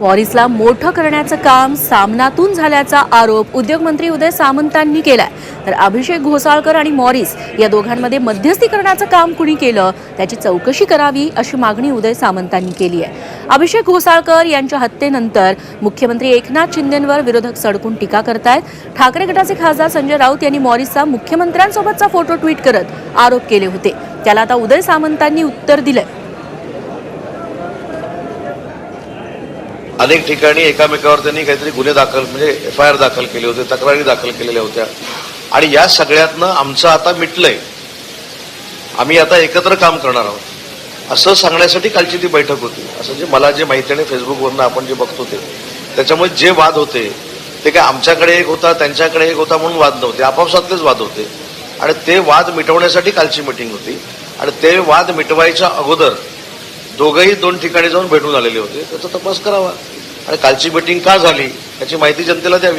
मॉरिसला मोठं करण्याचं काम सामनातून झाल्याचा आरोप उद्योगमंत्री उदय सामंतांनी केलाय. तर अभिषेक घोसाळकर आणि मॉरिस या दोघांमध्ये मध्यस्थी करण्याचं काम कुणी केलं त्याची चौकशी करावी अशी मागणी उदय सामंतांनी केली आहे. अभिषेक घोसाळकर यांच्या हत्येनंतर मुख्यमंत्री एकनाथ शिंदेंवर विरोधक सडकून टीका करतायत. ठाकरे गटाचे खासदार संजय राऊत यांनी मॉरिसचा मुख्यमंत्र्यांसोबतचा फोटो ट्विट करत आरोप केले होते. त्याला आता उदय सामंतांनी उत्तर दिलंय. अनेक ठिकाणी एकामेकावर त्यांनी काहीतरी गुन्हे दाखल म्हणजे एफ आय आर दाखल केले होते तक्रारी दाखल केलेल्या होत्या. आणि या सगळ्यातनं आमचं आता मिटलंय. आम्ही आता एकत्र काम करणार आहोत. असं सांगण्यासाठी कालची ती बैठक होती. असं जे मला जे माहिती आहे फेसबुकवरनं आपण जे बघतो ते. त्याच्यामुळे जे वाद होते ते काय आमच्याकडे एक होता त्यांच्याकडे एक होता म्हणून वाद नव्हते. आपापसातलेच वाद होते. आणि ते वाद मिटवण्यासाठी कालची मिटिंग होती. आणि ते वाद मिटवायच्या अगोदर दोघंही दोन ठिकाणी जाऊन भेटून आलेले होते. त्याचा तपास करावा. आणि कालची मिटिंग का झाली याची माहिती जनतेला द्यावी.